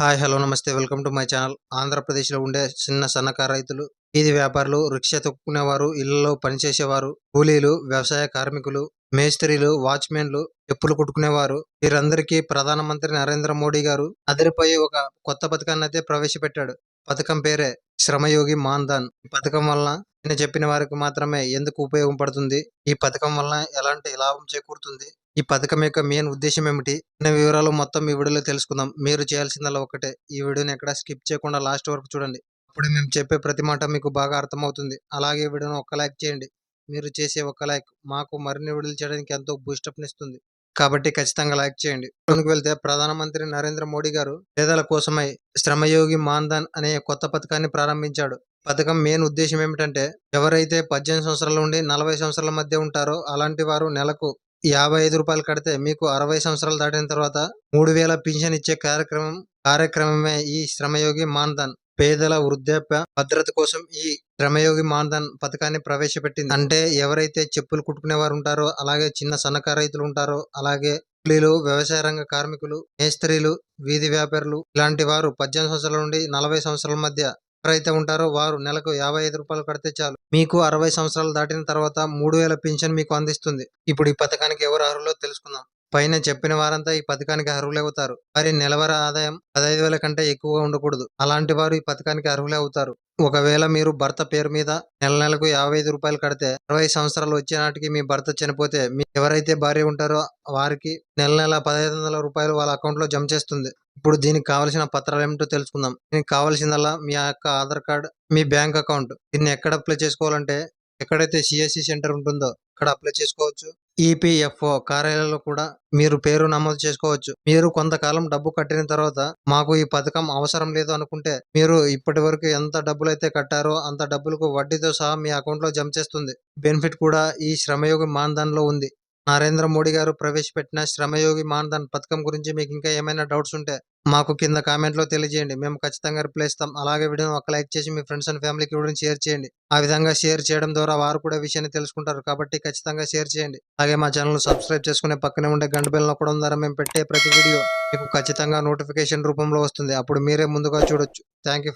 Hi hello నమస్తే. Welcome to my channel. ఆంధ్రప్రదేశ్లో ఉండే చిన్న సన్నకారు రైతులు వీధి వ్యాపారులు రిక్షా తొక్కునేవారు ఇళ్ళలో పనిచేసేవారు కూలీలు వ్యవసాయ కార్మికులు మేస్త్రీలు వాచ్మెన్లు చెప్పులు కుట్టుకునేవారు. వీరందరికీ ప్రధానమంత్రి నరేంద్ర మోడీ గారు అదిరిపోయి ఒక కొత్త పథకాన్ని అయితే ప్రవేశపెట్టాడు. పథకం పేరే శ్రమయోగి మాన్ధన్ ఈ పథకం వలన నేను చెప్పిన వారికి మాత్రమే ఎందుకు ఉపయోగపడుతుంది ఈ పథకం వలన ఎలాంటి లాభం చేకూరుతుంది? ఈ పథకం యొక్క మెయిన్ ఉద్దేశం ఏమిటి? అనే వివరాలు మొత్తం ఈ వీడియోలో తెలుసుకుందాం. మీరు చేయాల్సిందల్లా ఒకటే ఈ వీడియోని ఎక్కడ స్కిప్ చేయకుండా లాస్ట్ వరకు చూడండి. అప్పుడు మేము చెప్పే ప్రతి మాట మీకు బాగా అర్థమవుతుంది. అలాగే ఈ వీడియోని ఒక్క లైక్ చేయండి. మీరు చేసే ఒక్క లైక్ మాకు మరిన్ని వీడియోలు చేయడానికి ఎంతో బూస్టప్ ఇస్తుంది కాబట్టి ఖచ్చితంగా లైక్ చేయండి. ముందుకు వెళ్తే ప్రధానమంత్రి నరేంద్ర మోడీ గారు పేదల కోసమై శ్రమయోగి మాన్ధన్ అనే కొత్త పథకాన్ని ప్రారంభించాడు. పథకం మెయిన్ ఉద్దేశం ఏమిటంటే ఎవరైతే పద్దెనిమిది సంవత్సరాల నుండి నలభై సంవత్సరాల మధ్య ఉంటారో అలాంటి వారు నెలకు యాభై ఐదు రూపాయలు కడితే మీకు అరవై సంవత్సరాలు దాటిన తర్వాత మూడు వేల పింఛన్ ఇచ్చే కార్యక్రమం కార్యక్రమమే ఈ శ్రమయోగి మాన్ధన్. పేదల వృద్ధాప్య భద్రత కోసం ఈ శ్రమయోగి మాన్ధన్ పథకాన్ని ప్రవేశపెట్టింది. అంటే ఎవరైతే చెప్పులు కుట్టుకునే వారు ఉంటారో అలాగే చిన్న సన్నకారు రైతులు ఉంటారో అలాగే కూలీలు వ్యవసాయ రంగ కార్మికులు మేస్త్రీలు వీధి వ్యాపారులు ఇలాంటి వారు పద్దెనిమిది సంవత్సరాల నుండి నలభై సంవత్సరాల మధ్య ఎవరైతే ఉంటారో వారు నెలకు యాభై ఐదు రూపాయలు కడితే చాలు. మీకు అరవై సంవత్సరాలు దాటిన తర్వాత మూడు వేల పింఛన్ మీకు అందిస్తుంది. ఇప్పుడు ఈ పథకానికి ఎవరు అర్హులో తెలుసుకుందాం. పైన చెప్పిన వారంతా ఈ పథకానికి అర్హులే అవుతారు. వారి నెలవారీ ఆదాయం పదహైదు వేల కంటే ఎక్కువగా ఉండకూడదు. అలాంటి వారు ఈ పథకానికి అర్హులే అవుతారు. ఒకవేళ మీరు భర్త పేరు మీద నెల నెలకు యాభై ఐదు రూపాయలు కడితే అరవై సంవత్సరాలు వచ్చే నాటికి మీ భర్త చనిపోతే మీ ఎవరైతే భార్య ఉంటారో వారికి నెల నెల పదహైదు వందల రూపాయలు వాళ్ళ అకౌంట్లో జమ చేస్తుంది. ఇప్పుడు దీనికి కావాల్సిన పత్రాలు ఏమిటో తెలుసుకుందాం. దీనికి కావాల్సిందల్లా మీ యొక్క ఆధార్ కార్డ్ మీ బ్యాంక్ అకౌంట్. దీన్ని ఎక్కడ అప్లై చేసుకోవాలంటే ఎక్కడైతే సిఎస్సి సెంటర్ ఉంటుందో అక్కడ అప్లై చేసుకోవచ్చు. ఈపీఎఫ్ఓ కార్యాలయంలో కూడా మీరు పేరు నమోదు చేసుకోవచ్చు. మీరు కొంతకాలం డబ్బు కట్టిన తర్వాత మాకు ఈ పథకం అవసరం లేదు అనుకుంటే మీరు ఇప్పటి వరకు ఎంత డబ్బులు అయితే కట్టారో అంత డబ్బులకు వడ్డీతో సహా మీ అకౌంట్లో జమ చేస్తుంది. బెనిఫిట్ కూడా ఈ శ్రమయోగి మాన్ధన్లో ఉంది. నరేంద్ర మోడీ గారు ప్రవేశపెట్టిన శ్రమయోగి మాన్ధన్ పథకం గురించి మీకు ఇంకా ఏమైనా డౌట్స్ ఉంటే మాకు కింద కామెంట్లో తెలియజేయండి. మేము ఖచ్చితంగా రిప్లై ఇస్తాం. అలాగే వీడియోని ఒక లైక్ చేసి మీ ఫ్రెండ్స్ అండ్ ఫ్యామిలీకి వీడియోని షేర్ చేయండి. ఆ విధంగా షేర్ చేయడం ద్వారా వారు కూడా విషయాన్ని తెలుసుకుంటారు. కాబట్టి ఖచ్చితంగా షేర్ చేయండి. అలాగే మా ఛానల్ సబ్స్క్రైబ్ చేసుకునే పక్కనే ఉండే గంట బెల్ నొక్కడం ద్వారా మేము పెట్టే ప్రతి వీడియో మీకు ఖచ్చితంగా నోటిఫికేషన్ రూపంలో వస్తుంది. అప్పుడు మీరే ముందుగా చూడొచ్చు. Thank you